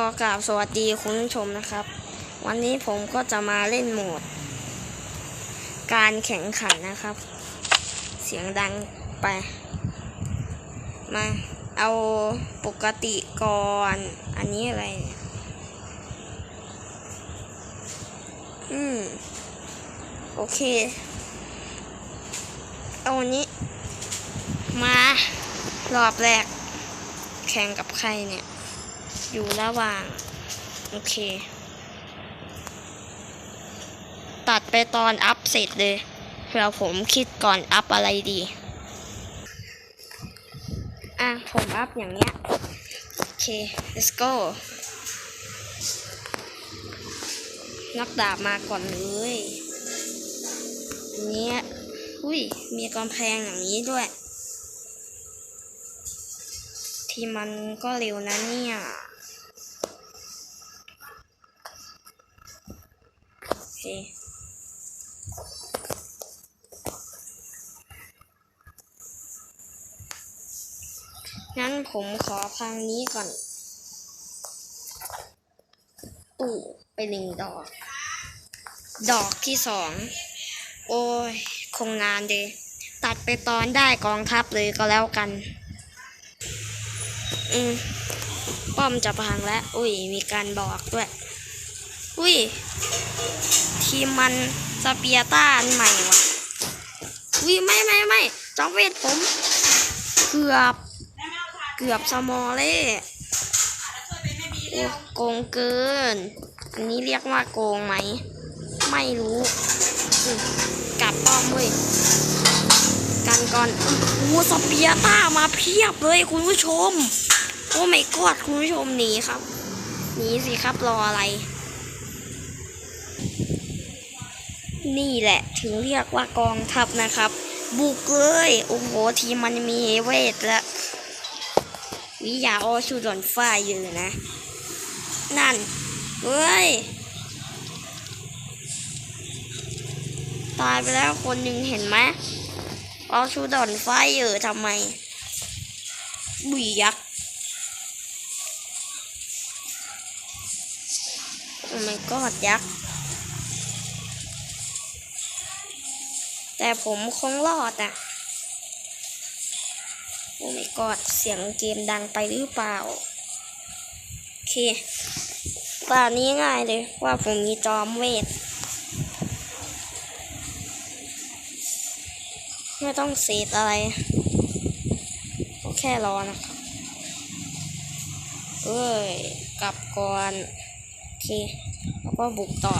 ขอกราบสวัสดีคุณผู้ชมนะครับ วันนี้ผมก็จะมาเล่นโหมด การแข่งขันนะครับ เสียงดังไป มาเอาปกติก่อน อันนี้อะไรเนี่ยอืม โอเค เอาอันนี้ มารอบแรก แข่งกับใครเนี่ย อยู่ระหว่าง โอเค ตัดไปตอนอัพเสร็จเลยเผื่อผมคิดก่อนอัพอะไรดี อะ ผมอัพอย่างเนี้ย โอเค let's go นักดาบมาก่อนเลยเนี้ยอุ้ย มีกำแพงอย่างนี้ด้วย ที่มันก็เร็วนะเนี่ย โอเค งั้นผมขอพังนี้ก่อน ตู่ไปหนึ่งดอก ดอกที่สอง โอ้ย คงนานเดยตัดไปตอนได้กองทัพเลยก็แล้วกัน อืม ป้อมจะพังแล้ว อุ้ย มีการบอกด้วย อุ้ย ทีมมันสเปียต้าอันใหม่วะอุ้ยไม่ไม่ไม่จองเวทผม เกือบ เกือบสมอเล่โอ้โกงเกิน อันนี้เรียกว่าโกงไหม ไม่รู้กลับป้อมเว้ยกันก่อนโอ้สเปียต้ามาเพียบเลยคุณผู้ชม โอ้ไม่กอดคุณผู้ชมหนีครับหนีสิครับรออะไร นี่แหละถึงเรียกว่ากองทัพนะครับ บุกเลย โอ้โห ทีมมันมีเวทและวิยาโอชูดอนฟ้าอยู่นะ นั่น เฮ้ย ตายไปแล้วคนหนึ่งเห็นไหมเอาชูดอนไฟเออทำไม บุยยักษ์โอ้ my god ยักษ์ แต่ผมคงรอดอะ โอ้ my god เสียงเกมดังไปหรือเปล่า โอเคป่านนี้ง่ายเลยว่าผมมีจอมเวท ไม่ต้องเสียอะไร ก็แค่รอนะครับเอ้ย กลับก่อน โอเค แล้วก็บุกต่อ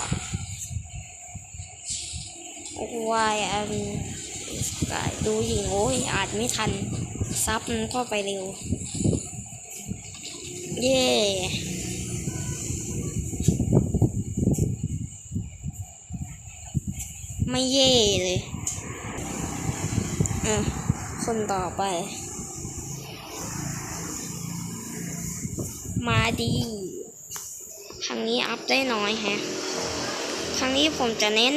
วายอันดูหญิงโอ้ยอาจไม่ทัน ซับมันเข้าไปเร็ว เย่ไม่เย่เลยอะคนต่อไป มาดีครั้งนี้อัพได้น้อยแฮะ ครั้งนี้ผมจะเน้น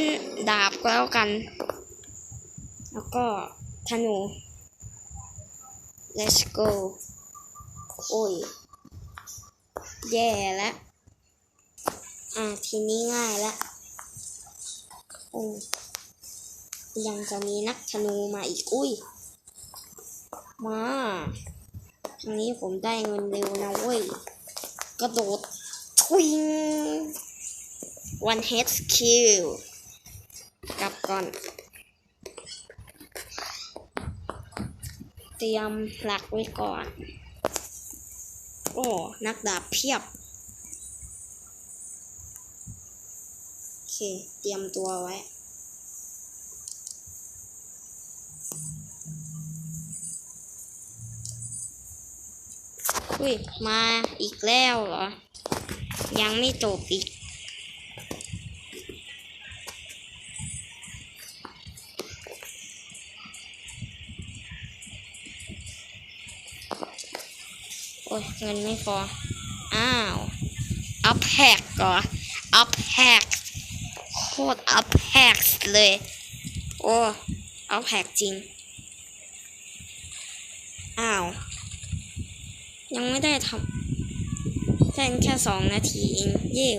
ดาบก็แล้วกัน แล้วก็ธนู let's go โอ้ย แย่แล้วอะทีนี้ง่ายแล้วโอ้ยังจะมีนักธนูมาอีก อุ้ย มาครั้งนี้ผมได้เงินเร็วนะเว้ย กระโดดทวิง one head skill กลับก่อน เตรียมหลักไว้ก่อน โอ้ นักดาบเพียบ โอเค เตรียมตัวไว้อุ้ย มาอีกแล้วเหรอ ยังไม่จบอีก โอ้ยเงินไม่พอ อ้าว อัพแฮกก่อนอัพแฮกโคตรอัพแฮกเลย โอ้อัพแฮกจริง อ้าว ยังไม่ได้ทำเล่แค่สองนาทีเองเย่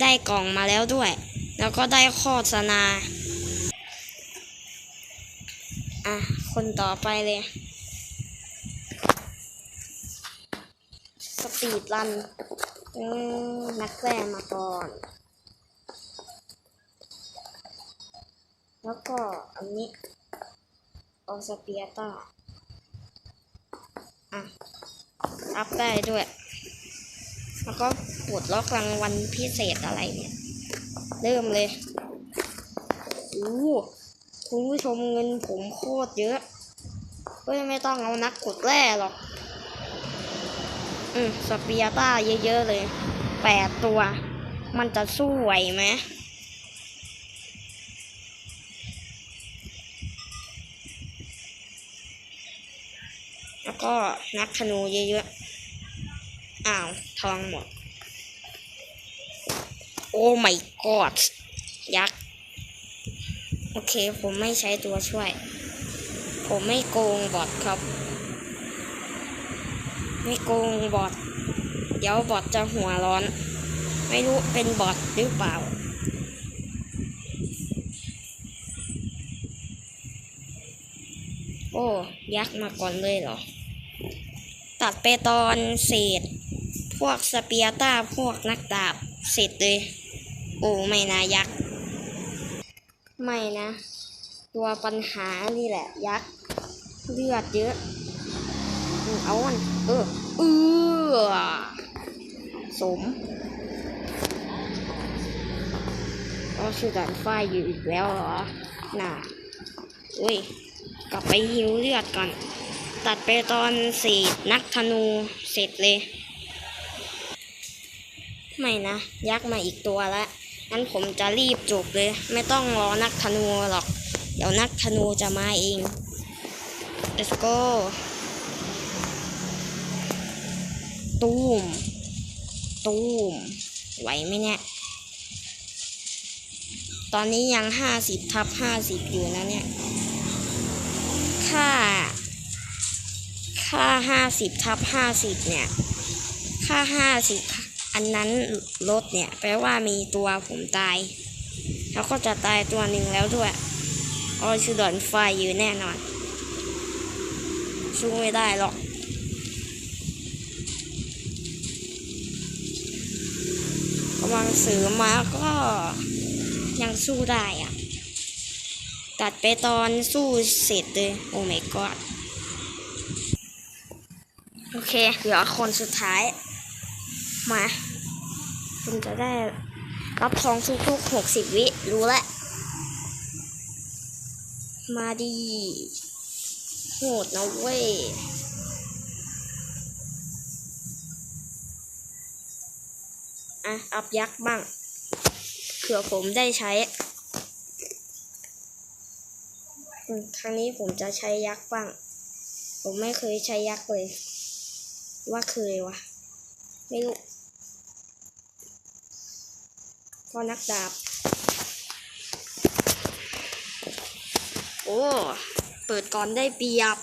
ได้กล่องมาแล้วด้วย แล้วก็ได้โฆษณา อะ คนต่อไปเลย ส ปีดรันนักแร่มาก่อน แล้วก็อันนี้ออสเปียต้าอะ อัพได้ด้วย แล้วก็ปลดล็อกรางวัลพิเศษอะไรเนี่ย เริ่มเลยโอ้คุณผู้ชมเงินผมโคตรเยอะเฮ้ยไม่ต้องเอานักกดแร่หรอก อืมสเปียต้าเยอะๆเลยแปดตัว มันจะสู้ไหวไหมแล้วก็นักธนูเยอะๆ อ้าว ทองหมด โอ้ my god ยักษ์ โอเค ผมไม่ใช้ตัวช่วย ผมไม่โกงบอทครับ ไม่โกงบอทเดี๋ยวบอทจะหัวร้อน ไม่รู้เป็นบอทหรือเปล่า โอ้ ยักษ์มาก่อนเลยเหรอ ตัดไปตอนเศษ พวกสเปียต้าพวกนักดาบเสร็จเลย โอ้ ไม่นะยักษ์ ไม่นะ ตัวปัญหานี่แหละยักษ์ เลือดเยอะ เอาอันเออเออสมก็ชื่อด่านฝ้ายอยู่อีกแล้วเหรอ น่ะอุ้ย กลับไปหิวเลือดก่อน ตัดไปตอนเศษนักธนูเสร็จเลย ไม่นะ ยักษ์มาอีกตัวละงั้นผมจะรีบจบเลย ไม่ต้องรอนักธนูหรอก เดี๋ยวนักธนูจะมาเอง let's go ตูม ตูม ไหวไหมเนี่ย ตอนนี้ยังห้าสิบทับห้าสิบอยู่นะเนี่ย ค่า ค่าห้าสิบทับห้าสิบเนี่ย ค่าห้าสิบอันนั้นลดเนี่ย แปลว่ามีตัวผมตาย แล้วก็จะตายตัวหนึ่งแล้วด้วยออชูดอนไฟอยู่แน่นอน สู้ไม่ได้หรอก กำลังซื้อมาก็ยังสู้ได้อะตัดไปตอนสู้เสร็จเลย โอ้ my god โอเคเหลือคนสุดท้าย มา คุณจะได้รับทองทุกๆหกสิบวิ รู้แล้ว มาดี โหดนะเว้ย อะอัพยักษ์บ้างเผื่อผมได้ใช้ ครั้งนี้ผมจะใช้ยักษ์บ้าง ผมไม่เคยใช้ยักษ์เลย ว่าเคยวะ ไม่รู้พอนักดาบ โอ้ เปิดก่อนได้เปียบ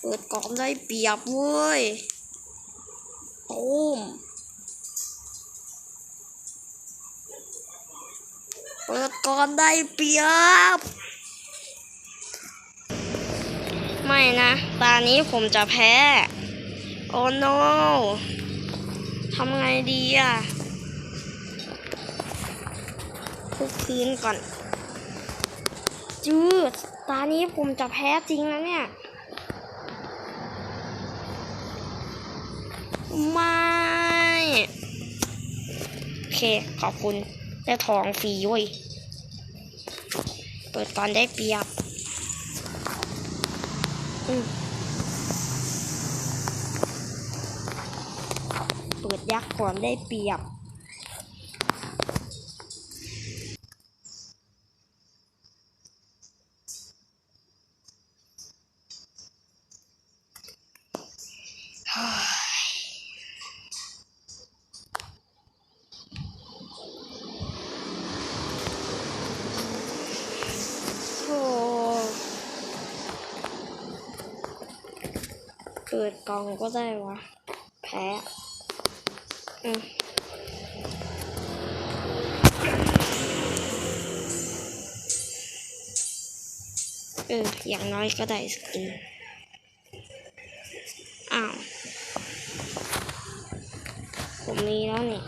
เปิดก่อนได้เปียบเว้ย โอ้ม เปิดก่อนได้เปรียบ ไม่นะ ตานี้ผมจะแพ้ โอ้ no ทำไงดีอะทุกพื้นก่อน จืด ตานี้ผมจะแพ้จริงนะเนี่ย ไม่ โอเค ขอบคุณ ได้ทองฟรีเว้ย เปิดตอนได้เปรียบอืมเปิดยักษ์ก่อนได้เปรียบ โอ้ เปิดกองก็ได้วะแพ้พ้อืมเออ อย่างน้อยก็ได้สกิน อ้าว ผมมีแล้วนี่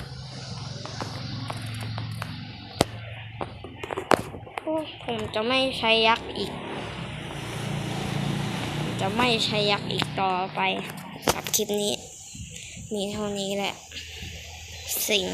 โอ้ผมจะไม่ใช้ยักษ์อีก จะไม่ใช้ยักษ์อีกต่อไปกับคลิปนี้ มีเท่านี้แหละ สิ่ง